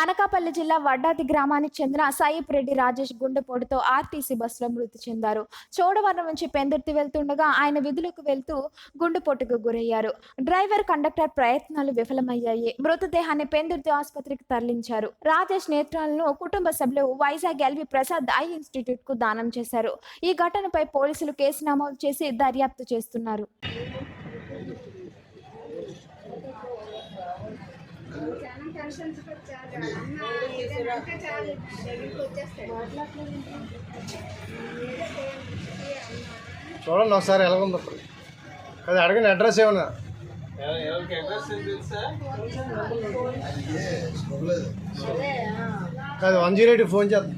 అనకాపల్లి జిల్లా వడ్డాది గ్రామానికి చెందిన సాయిప్ రెడ్డి రాజేష్ గుండెపోటుతో ఆర్టీసీ బస్సులో మృతి చెందారు. చోడవరం నుంచి పెందుర్తి వెళ్తుండగా ఆయన విధులకు వెళ్తూ గుండెపోటుకు గురయ్యారు. డ్రైవర్ కండక్టర్ ప్రయత్నాలు విఫలమయ్యాయి. మృతదేహాన్ని పెందుర్తి ఆసుపత్రికి తరలించారు. రాజేష్ నేత్రాలను కుటుంబ సభ్యులు వైజాగ్ ఎల్వి ప్రసాద్ ఐ ఇన్స్టిట్యూట్కు దానం చేశారు. ఈ ఘటనపై పోలీసులు కేసు నమోదు చేసి దర్యాప్తు చేస్తున్నారు. ఏదైనా చాలు. దగ్గరికి వచ్చేస్తాడు. చూడండి ఒకసారి ఎలా ఉందో. అది అడగండి అడ్రస్ ఏమన్నా? కాదు వన్ జీరో ఎయిట్ ఫోన్ చేద్దాం.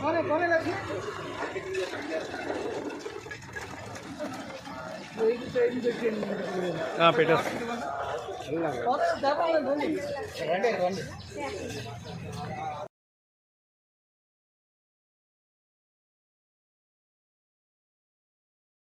కొనే కొనే లక్ష్మి పెట్టేస్తాం.